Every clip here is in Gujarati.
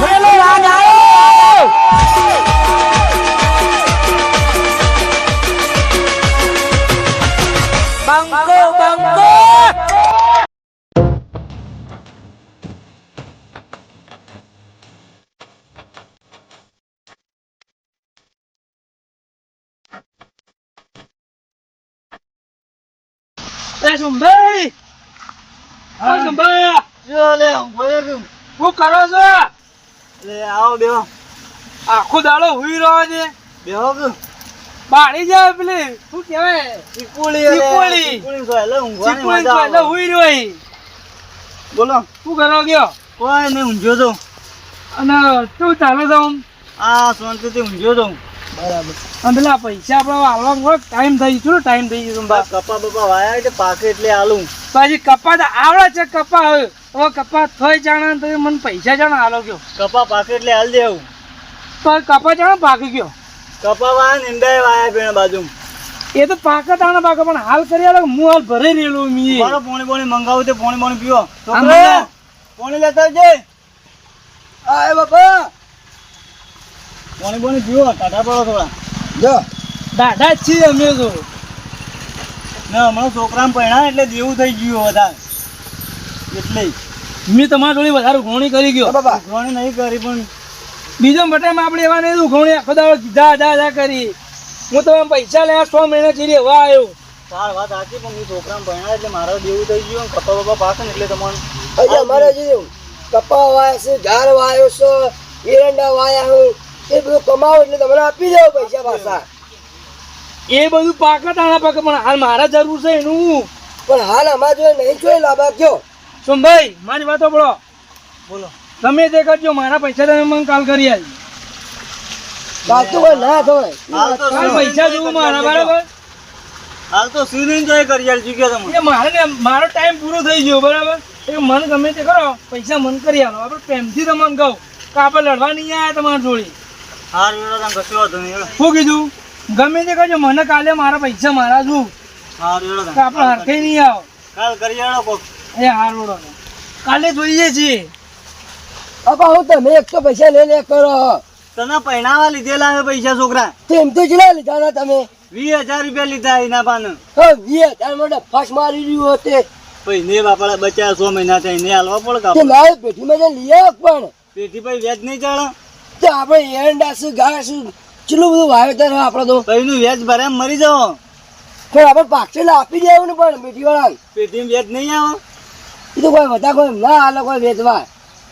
ફરેલો રાજ આવ્યો બંકો બંકો એ સુંભાઈ ઓ સુંભાઈ જો લે ઊંઘોય કે શું કરો છો લે આવો બેહો. આખો દાડો હુઈ રહ્યો છે. બેહો કે બાળી જાય પેલી. શું કહેવાય? ચીકુલી લે, ચીકુલી. ચીકુલી તો એટલે ઊંઘવાની ચીકુડી મજા એટલે હુઈ રહ્યો બોલો. શું કરો ગયો? કોઈ નહીં ઊંઘ્યો તો. અને શું ચાલે તો આમ? આ શાંતિથી ઊંઘ્યો તો. બરાબર. અને પેલા પૈસા આપણે આલવાનો ટાઈમ થઈ ગયો ટાઈમ થઈ ગયો? કપા બપા વાયા એટલે પાકે એટલે આલું. પછી કપા તો આવડે છે કપા હવે. હવે કપા થઈ જાણે તો મને પૈસા જાણે હાલો ગયો. કપા પાકે એટલે હાલ દેવું તો કપા જાણે પાકી ગયો. કપા વાયા નિંદાય વાયા પેણ બાજુ એ તો પાકા તાણે પાકા પણ હાલ કરી આલો હું હાલ ભરે રેલો મી મારો પોણી પોણી મંગાવું તે પોણી પોણી પીવો. આંબા. પોણી લેતા જે આય બાપા. પોણી પોણી પીવો ટાટા પડો થોડા. જો. દાદા જ છીએ અમે તો. ને હમણાં છોકરાને પહેણા એટલે દેવું થઈ ગયું વધારે એટલે મેં તમારા જોડે વધારે ઉઘવણી કરી ગયો. બાપા ઘણી નહીં કરી પણ બીજો મટાઈમાં આપણે એવા નહીં ઉઘવણી આખો દાડો સીધા જા જા કરી. હું તો પૈસા લેવા છ મહિના ચીરી હવા આવ્યો. તાર વાત સાચી પણ હું છોકરાને પરણા એટલે મારે દેવું થઈ ગયું કપા બપા ને એટલે તમારે અમારે જેવું કપા વાય છે ઝાડ વાયો છે એરંડા વાયા હું એ બધું કમાવો એટલે તમને આપી દેવો પૈસા પાછા. એ બધું પાકા તાણા પાકા પણ હાલ મારા જરૂર છે એનું. પણ હાલ અમારે જો નહીં જોઈ લાભા કયો સોમભાઈ મારી વાતો બોલો. બોલો તમે જે કરજો મારા પૈસા તમે મને કાલ કરી આલ. પાછું કોઈ ના થાય હાલ તો કાલ શું? પૈસા જોવું મારા બરાબર? હાલ તો સીધું તો એ કરી આલ ચૂક્યા તમે. મારે ને મારો ટાઈમ પૂરો થઈ ગયો બરાબર? એ મન ગમે તે કરો પૈસા મન કરી આલો. આપણે પ્રેમથી તમને કહું કે આપણે લડવા નહીં આવ્યા તમારા જોડે. હાર વેળો તમે કશો વાંધો નહીં શું કીધું? ગમે તે કરજો મને કાલે મારા પૈસા મારા છું હાર કે આપણે હરખે નહીં આવો. કાલ કરી કોક. એ હાર કાલે જોઈએ છીએ બાપા હું તમે એક તો પૈસા લે લે કરો. તને પહેણાવા લીધેલા હે પૈસા છોકરા. તો એમ તો ચલા લીધા ના તમે? વીસ હજાર રૂપિયા લીધા એના પાને. વીસ હજાર માટે ફાસ મારી રહ્યું હોતે પછી ને બાપા બચ્યા સો મહિના થઈ ને હાલવા પડે કાપડ લાવે પેટીમાં જઈને લઈ આવ પણ. પેટી પછી વ્યાજ નહીં ચડે તો આપણે એરંડા શું ઘાસ ચેટલું કેટલું બધું વાવેતર આપણે તો. પછી નું વ્યાજ ભરે મરી જાવ પણ આપણે પાકશેલા આપી દેવું ને પણ પેટી વાળા પેટી વ્યાજ નહીં આવે? એ તો કોઈ બધા કોઈ ના હાલો કોઈ વેચવા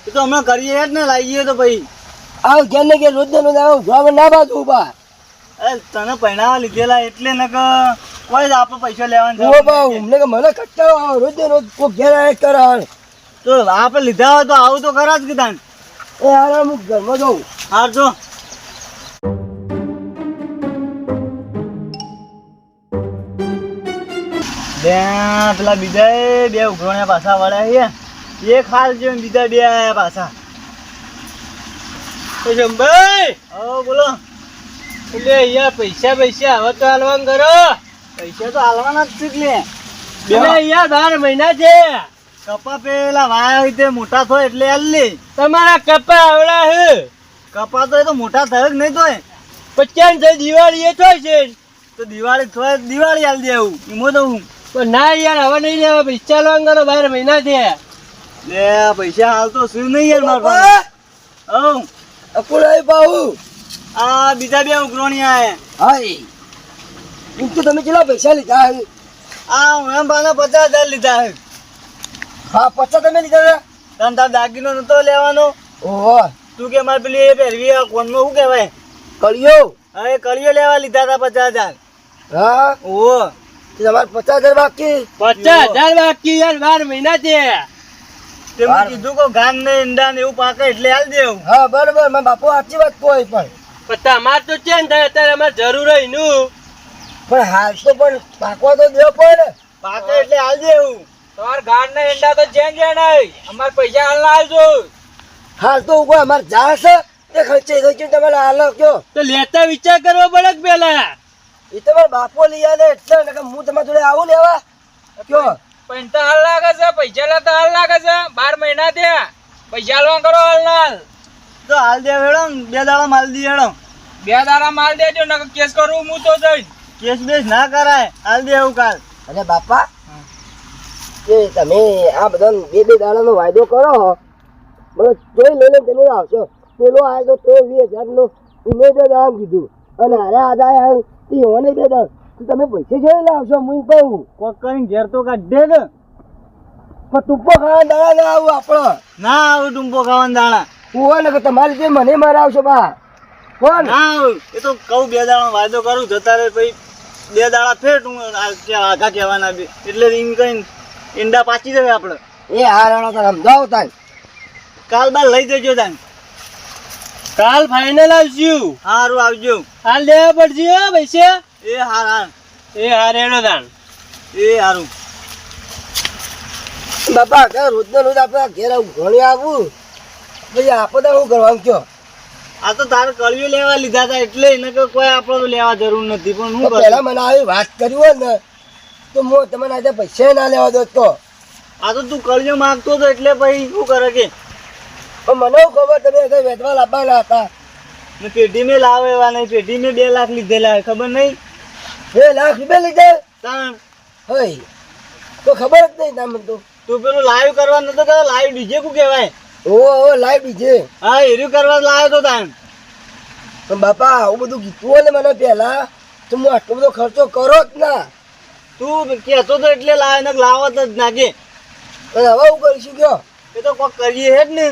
એ તો હમણાં કરીએ જ ને લાવીએ તો પછી. આવ જેને કે રોજ ને આવે ઊભા ના બાજુ ઊભા. અરે તને પહેણાવા લીધેલા એટલે ને કે કોઈ જ આપણે પૈસા લેવાનું ઓ બા અમને કે મને કટ્ટા આવે રોજ રોજ કોઈ ઘેર આવે કરે તો આપણે લીધા હોય તો આવું તો ખરા જ કીધા ને. એ હારે હું ઘરમાં જઉં. હાર જો બે પેલા બીજા બે ઉઘરણ્યા પાછા વળ્યા છે. એક હાલ છે બીજા બે આવ્યા પાછા. ભાઈ હો બોલો. એટલે અહીંયા પૈસા પૈસા હવે તો હાલવાનું કરો. પૈસા તો હાલવાના જ છે એટલે. અહીંયા બાર મહિના છે. કપા પેલા વાયા હોય તે મોટા થાય એટલે હાલ તમારા કપા આવડા હે. કપા તો એ તો મોટા થયો જ નહીં તો પચાસ દિવાળી એ થાય છે. તો દિવાળી થાય દિવાળી હાલ દે એવું એમાં તો હું પણ ના યાર હવે નહીં લેવા પૈસા કરો બાર મહિના છે લે પૈસા હાલ તો શું નહીં યાર મારા પાસે? હઉ અકુલાઈ બાહુ. આ બીજા બે ઉઘરણી આયા. હાય. તો તમે કેટલા પૈસા લીધા હે? આ હું પચાસ હજાર લીધા છે હા પચાસ તમે લીધા હતા? તને તાર દાગીનો નતો લેવાનો? ઓહો. તું કે મારે પેલી એ પહેરવી આ કોનમાં શું કહેવાય? કર્યો હવે કળિયો લેવા લીધા હતા પચાસ હજાર. હા? ઓહો. તમારે પચાસ હજાર બાકી? પચાસ હજાર બાકી યાર બાર મહિના છે. કીધું કે ગાન ને ઈંડા ને એવું પાકે એટલે હાલ દેવું હા. બરોબર મારા બાપુ સાચી વાત કોઈ પણ. પણ તમારે તો ચેન્જ થાય અત્યારે અમારે જરૂર હોયનું. પણ હાલ તો પણ પાકવા તો દેવો પડે ને. પાકે એટલે હાલ દેવું તમારે ગાડ ના એંડા તો ચેન્જ નહીં. અમારે પૈસા હાલ ના આવજો હાલ તો ઉપર અમારે જા તે ખર્ચે ખર્ચે તમારે હાલ કયો તો લેતા વિચાર કરવો પડે પેલા. એ તો મારા બાપો લઈ આવે એટલે કે હું તમારા જોડે આવું લેવા કયો? પૈસા હાલ લાગે છે પૈસા લેતા હાલ લાગે છે. બાર મહિના થયા. પૈસા લો કરો હાલ ના હાલ. તો હાલ દે હેડો બે દાડા માલ દે હેડો. બે દાડા માલ દેજો ને કેસ કરું હું તો જઈ કેસ બેસ ના કરાય હાલ દે એવું કાલ. અરે બાપા કે તમે આ બધા બે બે દાડાનો વાયદો કરો મને જોઈ લઈને તમે આવશો. પેલો આવ્યો તો તે વીસ હજારનો મેં બે દાડા કીધું. અને અરે આદાય આવ્યો તે ઓને બે તો તમે પૈસે જોઈ લાવશો હું કહું. કોક કરીને ઘેર તો કાઢે ને. પણ ટૂંપો ખાવા દાડા ના આવું આપણો. ના આવું ટૂંપો ખાવાના દાણા હું ને કે તમારી જે મને મરાવશો બા. કોણ? ના એ તો કહું બે દાડા વાયદો કરું જતા રે પછી બે દાડા ફેર હું આઘા કહેવાના બી. એટલે એમ કહીને ઈંડા પાછી દેવે આપણે. એ હારાણો તો સમજાવો તાન. કાલ બાર લઈ જજો તાન. કાલ ફાઇનલ આવજો. હારું આવજો. હાલ લેવા પડશે હો પૈસા. એ હાર હાર. એ હાર હેડો દાન એ હારું. બાપા કે રોજ ને રોજ આપણે ઘેર આવું ઘણી આવું. ભાઈ આપણે શું કરવાનું કયો? આ તો તારે કળિયો લેવા લીધા હતા એટલે એને કે કોઈ આપણો લેવા જરૂર નથી પણ હું પહેલા મને આવી વાત કરી હોય ને તો હું તમને આજે પૈસા ના લેવા દો તો. આ તો તું કળિયો માંગતો હતો એટલે પછી શું કરે કે મને ખબર તમે આજે વેચવા લાવવાના હતા? પેઢી મેં લાવે એવા નહીં પેઢી મેં બે લાખ લીધેલા ખબર નહીં? બે લાખ રૂપિયા લીધા? તાણ. હોય તો ખબર જ નહીં તમને તો. તું પેલું લાઈવ કરવા નતો કે લાઈવ ડીજે કુ કહેવાય? ઓ ઓ લાઈવ ડીજે હા એર્યું કરવા લાવ્યો તો તાણ. પણ બાપા આવું બધું કીધું હોય ને મને પહેલા તો હું આટલો બધો ખર્ચો કરો જ ના. તું કહેતો તો એટલે લાવે ને લાવત જ નાખે હવે હું કરીશું કયો? એ તો કોક કરીએ હે જ ને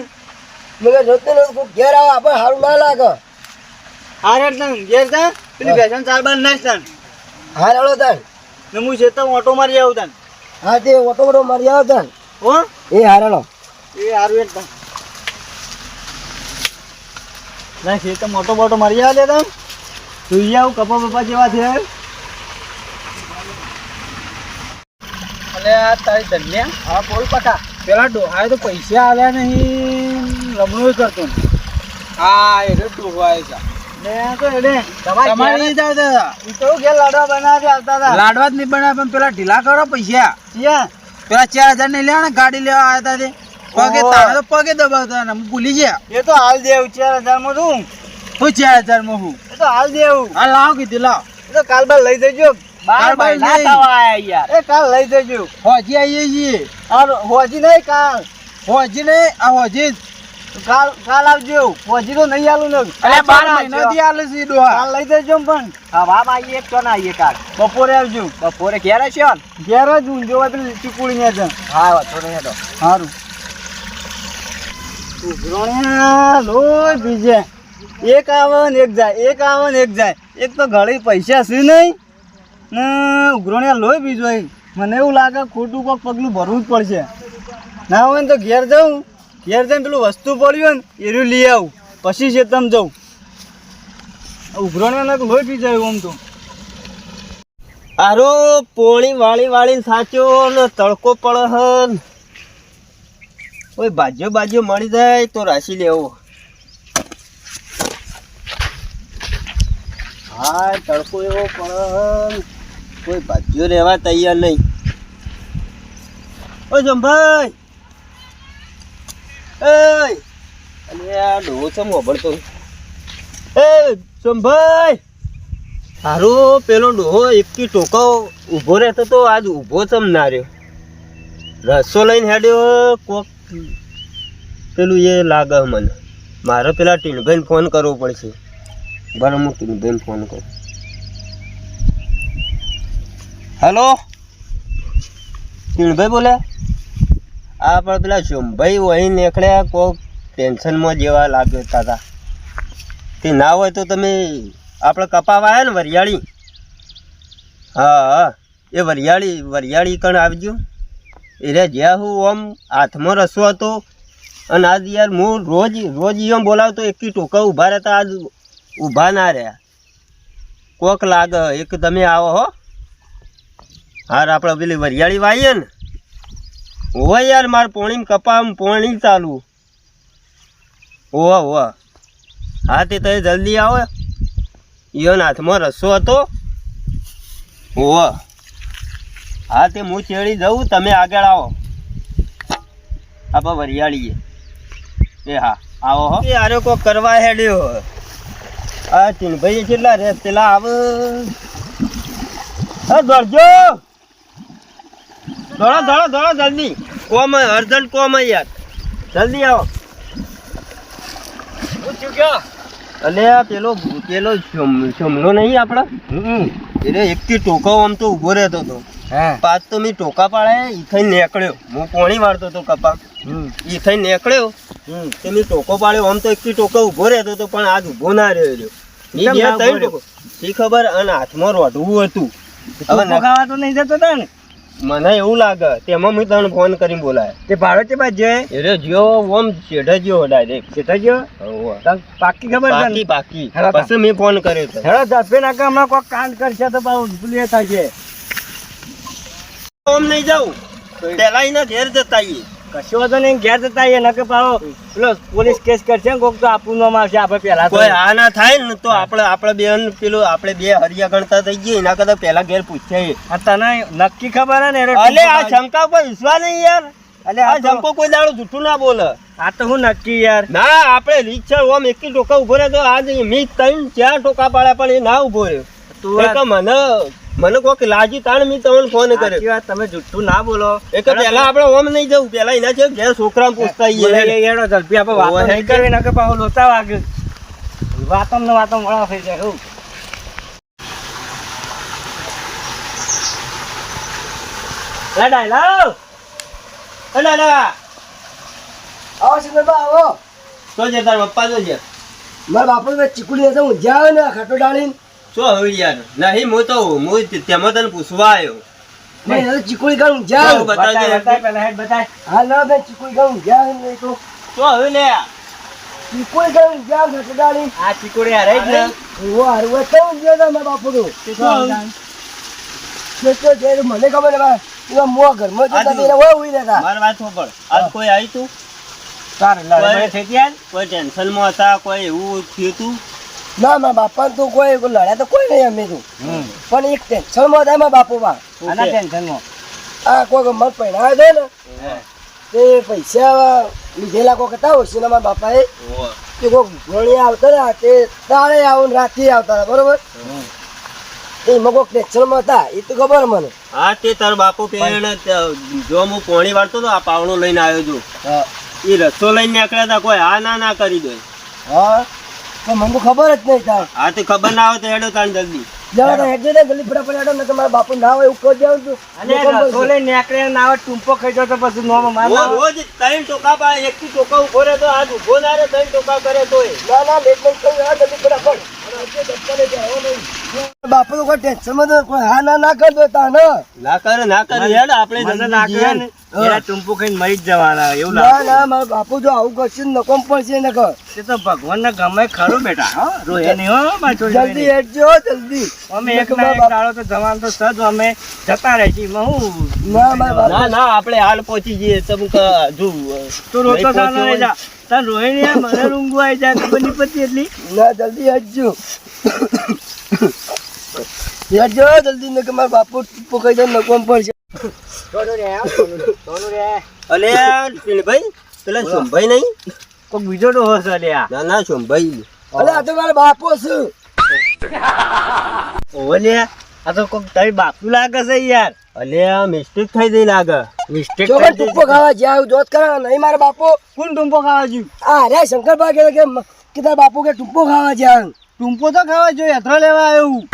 મેં જોતો ને કોઈ ઘેર આવે આપણે સારું ના લાગે. હારે તને ઘેર તા પેલી ભેસણ ચાર બાર નાખ તાણ હારે હળો તાન. ને હું છે તો ઓટો મારી આવું તન. હા તે ઓટો મોટો મારી આવો તન. હો? એ હારેલો એ હારું એક તાણ ના છે તો મોટો મોટો મારી આવે તાણ જોઈએ આવું કપા બપા જેવા છે. અને આ તારી ધન્ય. હા બોલ પકા પેલા ડોહાએ તો પૈસા આવ્યા નહીં. રમણું કરતો હા એ રડું હોય છે. ને તો એડે તમારે નહીં આવતા હતા. ઈ તો ઘેર લાડવા બનાવી આવતા હતા. લાડવા જ નહીં બનાવ્યા પણ પેલા ઢીલા કરો પૈસા. પેલા ચાર હજાર નહીં લેવા ગાડી લેવા આવ્યા હતા પગે તારે તો પગે દબાવતા ને ભૂલી ગયા. એ તો હાલ દેવું ચાર હજારમાં હું ચાર હજારમાં હું? એ તો હાલ દેવું. હા લાવ કીધું લાવ. એ તો કાલ બાર લઈ જજો. કાલ બાર ના નહીં. થવા યાર. એ કાલ લઈ જજો. હોજી આવીએ છીએ. હોજી નહીં કાલ. હોજી ને આ હોજી. કાલ કાલ આવજો. પછી તો નહીં આલું ને. અરે બાર મહિનાથી આલે છે ડોહા કાલ લઈ જજો પણ. હા આવીએ એક તો ના આવીએ કાલ બપોરે આવજો. બપોરે ઘેર હશો ઘેર જ હું જોવા પેલી ચીકુડી ને છે હા વાંધો નહીં તો. સારું લોહી બીજે. એક આવે ને એક જાય એક આવે ને એક જાય. એક તો ઘડી પૈસા છે નહીં. ને ઉઘરોણ્યા લોય બીજો મને એવું લાગે ખોટું કોઈક પગલું ભરવું જ પડશે. ના હોય ને તો ઘેર જાઉં. ઘેર જઈને પેલું વસ્તુ પડ્યું ને, એરું લઈ આવું. પછી છે તમે જવું તો લોહી પી જાય આમ તો. આરો પોળી વાળી વાળી સાચો ને તડકો પડે હન. કોઈ ભાજ્યો બાજ્યો મળી જાય તો રાશી લેવો. હા, તડકો એવો પડે કોઈ ભાજ્યો રહેવા તૈયાર નહીં. ઓ જમભાઈ! એ અને આ ડોહો છે મોભળતો એ જમભાઈ હારો પેલો ડોહો એકથી ટોકો ઊભો રહેતો તો આજ ઊભો ચમ ના રહ્યો? રસ્સો લઈને હેડ્યો, કોક પેલું એ લાગે મને. મારે પેલા ટીણભાઈને ફોન કરવો પડશે. બરાબર, હું ટીનભાઈને ફોન કરું. હેલો ટીણભાઈ બોલે આ પણ પેલા શોમભાઈ વહી નીકળ્યા કોક ટેન્શનમાં જેવા લાગતા હતા. તે ના હોય તો તમે આપણે કપાવા આવ્યા ને વરિયાળી? હા હા. એ વરિયાળી વરિયાળી કણ આવજો. એટલે જ્યાં હું આમ હાથમાં રસો હતો અને આજ યાર હું રોજ રોજ એમ બોલાવતો, એકી ટોકા ઊભા રહેતા આજ ઊભા ના રહ્યા. કોક લાગે, એક તમે આવો હો. હાર આપણે પેલી વરિયાળી વાઈએ ને. હોય યાર, મારે પોણી કપામ પોણી ચાલુ. ઓવા ઓવા હા, તે તમે જલ્દી આવો. ઈયોન હાથમાં રસો હતો. ઓવા હા, તે હું ચેડી જઉં, તમે આગળ આવો. આપણે વરિયાળીએ એ હા, આવો હો. આરે કોક કરવા હેડ્યો આ તીનભાઈ કેટલા રે પેલા આવ. દોડજો. દોડો દોડો દોડો જલ્દી. કોમ અર્જન્ટ કોમ યાર. જલ્દી આવો. આ પેલો પેલો શમ- શમલો નહીં આપણે એટલે એકથી ટોકો આમ તો ઊભો રહેતો હતો પાંચ તો મેં ટોકા પાડે ઈ થઈ નીકળ્યો. હું પોણી વાળતો હતો કપા એ થઈ નીકળ્યો. તે મેં ટોકો પાડ્યો આમ તો એકથી ટોકો ઊભો રહેતો હતો પણ આજ ઊભો ના રહ્યો શી ખબર અને હાથમાં રોઢવું હતું. હવે હવે ખાવા તો નહીં જતો તા ને મને એવું લાગે તેમાં મેં તને ફોન કરીને બોલાય. તે બાદ જે? એટલે જો ઓમ શેઠ ડાયરેક્ટ ગયો પાકી ખબર પાકી પાકી. પછી મેં ફોન કર્યો તો. હેડો ઝડપે નાખે હમણાં કોઈક કાંડ કરશે તો પાછું એ થશે ઓમ નહીં જાઉં. પહેલાં એના ઘેર જતા આઈએ. કશો વાંધો નહીં ઘેર જતા આવીએ નકે પાછો પેલો પોલીસ કેસ કરશે ને કોક તો આપવું ન આવશે આપણે પહેલા કોઈ આ ના થાય ને તો આપણે આપણે બે પેલું આપણે બે હરિયા ગણતા થઈ ગઈએ એના કરતા પેલા ઘેર પૂછીએ તને નક્કી ખબર હે ને અલે આ શંકા પર વિશ્વાસ નહીં યાર. અલે આ આ કોઈ દાડો જૂઠું ના બોલે. આ તો હું નક્કી યાર. ના આપણે રીક્ષા ઓમ એકી ટોકા ઊભો રહ્યો તો આજ મી ત્રણ ચાર ટોકા પાડ્યા પણ એ ના ઊભો રહ્યો. તું મને મને કોક લાજી તાણ મી તમને ફોન કરે કે વાત તમે જુઠ્ઠું ના બોલો. એક પેલા આપણે ઓમ નહીં જવું પહેલા એના છે ઘેર છોકરા પૂછતા હેડો ઝડપી આપણે વાત નહીં. કરવી નકે પાછો લોતા વાગે. વાતમ ને વાતમ વળા થઈ જાય હું. લડાઈ ડાયલો અલા, લા આવો શંકરબા આવો. તો જે તાર પપ્પા તો છે. મારા બાપુ મેં ચીકુડી હશે હું આવે ને ખાટો ડાળીને. શું હવે યાર? નહીં હું તો હું તેમાં તને પૂછવા આવ્યો ચીકુડી બતાય પેલા ના ચીકુડી તો. શું હવે લે? ચીકુડી આ ચીકોડી જ ને. હતા બાપુ મને ખબર છે ભાઈ ઘરમાં જતા. હતા, હોય રહેતા. મારી વાત સાંભળ. આજ કોઈ આવી તું? તારે લડાઈ થઈ ગયા? ને? કોઈ ટેન્શનમાં હતા કોઈ એવું થયું તું? ના મારા બાપા તું કોઈ લડ્યા તો કોઈ નહીં અમે તું. પણ એક ટેન્શનમાં હતા મા બાપુ બા આના ટેન્શનમાં? આ કોઈ મત પહેરાવે છે ને તે પૈસા લીધેલા કોઈ હતા હોય છે ને મારા બાપાએ. તે કોઈ ઘણી આવતા હતા તે તાળે આવું રાતે આવતા હતા બરોબર? એમાં કોઈ ટેન્શનમાં હતા એ તો ખબર મને. હા તે તારો બાપુ પહેરણ જો હું પોણી વાળતો તો આ પાવણો લઈને આવ્યો છું. એ રસ્તો લઈને નીકળ્યા હતા કોઈ હા ના ના કરી દે. હા? મને ખબર જ નહીં થાય. હા તો ખબર ના આવે તો હેડો તાણ જલ્દી. તો ને ને બાપુ ના હોય એવું કહી દેવું તું અને આવે ટૂંપો ખાઈ જાય તો પછી નોમાં માર ના રોજ ત્રણ ટોકા પાડે એક થી ટોકા ઊભો રહે તો આજ ઊભો ના રહે ત્રણ ટોકા કરે તો ના ના લેટ. બાપુ કોઈ તો કોઈ હા ના ના કરી દેતા ને. ના કરે ના કરે હેડ આપણે મને જલ્દી ને ને. ટૂંપો ખાઈને મરી જ જવાના એવું ના ના મારા બાપુ જો આવું કરશે ને નકોમ પડશે ને એ તો ભગવાન ને ગમે ખરું બેટા. હો. રોહે નહીં હો જલ્દી હેઠજો જલ્દી. અમે એક ના એક દાડો તો જવાન તો સજ અમે જતા રહે છે હું ના ના આપણે હાલ પહોંચી જઈએ તમે ક- હજુ રોતો સાનો રહી જા. તાર રોહે મને ઊંઘ આવી જાય ખબર પડતી એટલી. ના જલ્દી હેડજો હેડજો જલ્દી ને કે મારા બાપુ ટૂંપો કહી નકોમ પડશે. અલે ભાઈ પેલા સોમભાઈ નહીં? કોઈક બીજો તો હશે લે આ. ના ના સોમભાઈ અલે આ તો મારા બાપુ છે. ઓવે લે આ તો કોક તારી બાપુ લાગે છે યાર. અલે આ મિસ્ટેક થઈ ગઈ લાગે. મિસ્ટેક જો ટુંપો ખાવા જ્યાં જોત કરા નહીં મારા બાપુ. કોણ ટુંપો ખાવા જ્યું આ રે શંકર બા કે કે તારા બાપુ કે ટુંપો ખાવા જ્યાં ટૂંપો તો ખાવા જોઈએ યાત્રા લેવા આવ્યું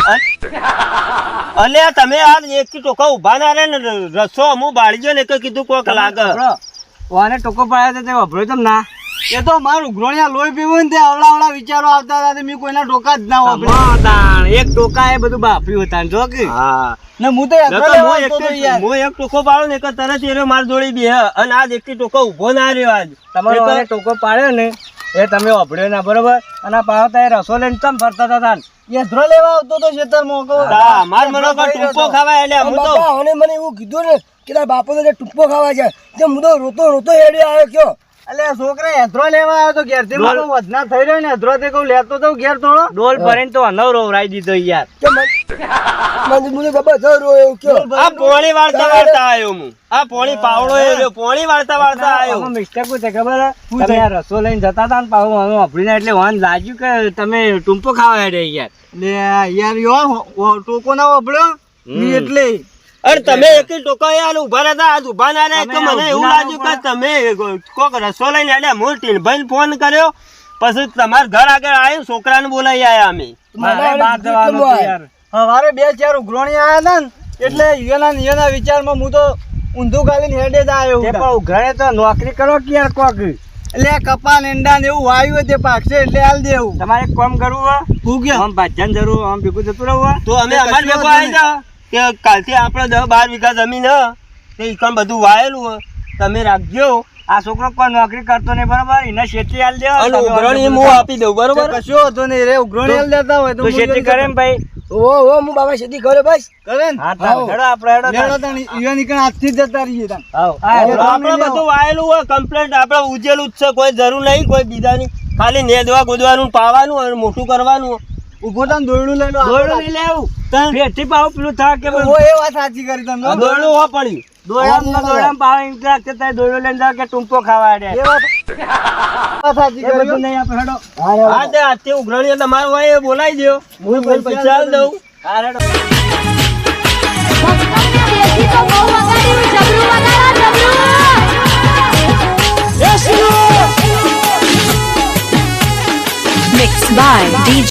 અલે તમે આ એક ટોકા ઊભા ના રે ને રસો હું બાળી ગયો ને કે કીધું કોક લાગે. વાને ટોકો પાડ્યા તે વાપર્યો તમ ના? એ તો મારું ગ્રોણિયા લોહી પીવું ને તે અવળા અવળા વિચારો આવતા હતા તે મેં કોઈના ટોકા જ ના વાપર્યા. એક ટોકા એ બધું બાફ્યું હતા જો કે. હા. ને હું તો હું એક એક ટોકો પાડો ને એક તરત એનો માર જોડી બે અને આજ એક ટોકો ઊભો ના રહ્યો આજ. તમારો વાને ટોકો પાડ્યો ને એ તમે વાપર્યો ના બરોબર? અને આ પાછો તારે રસો લઈને ચમ ફરતા હતા યાત્રા લેવા આવતો તો ખેતરમાં મોકો હા, માર મનો પર ટૂંકો ખાવા એટલે હું તો મને એવું કીધું ને કે બાપુ તો ટૂંકો ખાવા જાય તે હું તો રોતો રોતો હેડ્યો આવ્યો કયો. અલે છોકરા હેદરો લેવા આવ્યો તો મારો વધના થઈ રહ્યો ને હેદરો તે કહું લેતો તો ઘેર થોડો? ડોલ ભરીને તો અનવ રોવરાઈ દીધો યાર. મને મને મને ખબર રો એવું કયો. આ પોણી વાળતા વાળતા આવ્યો હું. આ પોણી પાવડો એ પોણી વાળતા વાળતા આવ્યો હું. શું છે ખબર? હે? તમે આ રસો લઈને જતા હતા ને પાછું અમે વાપરીને એટલે વાન લાગ્યું કે તમે ટૂંપો ખાવા હેડે યાર. લે યાર યો ટોકો ના વાપર્યો? એટલે. અરે તમે એક ટોકા યાર ઊભા રહેતા આજ ઊભા ના રહ્યા કે મને એવું લાગ્યું કે તમે કોક રસો લઈને આલ્યા હું ટીનભાઈને ફોન કર્યો પછી તમારા ઘર આગળ આવ્યું છોકરાને બોલાવી આવ્યા અમે. હવારે બે ચાર ઉઘરોણી આવ્યા હતા ને એટલે ઈયોના ને વિચારમાં હું તો ઊંધું ગાલીને હેડે જ આવ્યો પણ ઘરે તો નોકરી કરો કે યાર કોક? એટલે કપા નેંડા ને એવું વાયુ તે પાકશે એટલે હાલ દેવું. તમારે કોમ કરવું હોય હું કે આમ ભાજન જરૂર આમ ભેગું જતું રહું તો અમે અમાર ભેગો આવી જાઓ. કે કાલથી આપણે દસ બાર વીઘા જમીન હ. તે ઈકણ બધું વાયેલું હ. તમે રાખજો. આ છોકરો કોઈ નોકરી કરતો નહીં બરાબર? એને શેતી હાલ દેવા અને તમે હું આપી દઉં બરોબર? કશો હતો નહીં રે ઉઘરણી હાલ દેતા હોય તો શેતી કરે ને ભાઈ? ઓ ઓ હું બાબા સીધી કરે બસ. કરે ને? હા તાર હેડો આપણે હેડો ઈયો આજથી જતા રહીએ. આપણે બધું વાયેલું હોય કમ્પ્લેન્ટ આપણે ઉજેલું જ છે કોઈ જરૂર નહીં કોઈ બીજાની. ખાલી નેદવા ગોદવાનું પાવાનું અને મોટું કરવાનું. ઊભો દોરડું લઈ લો દોયડું લઈ લેવું પેટથી પાવું પેલું થાય કે ઓ એ વાત સાચી કરી તમે. દોયડું હો પડી દોયડામ દોરડામાં દોયડામ પાવ એમ લાગશે તારે દોયડું લઈને જાઓ કે ટૂંપો ખાવા દે એ વાત સાચી કરી બધું નહીં આપણે હેડો. હા રે હા તે આજથી ઉઘરાણી તમારું હોય એ બોલાવી દયો. હું પૈસા દઉં. હા હેડો. Mixed by DJ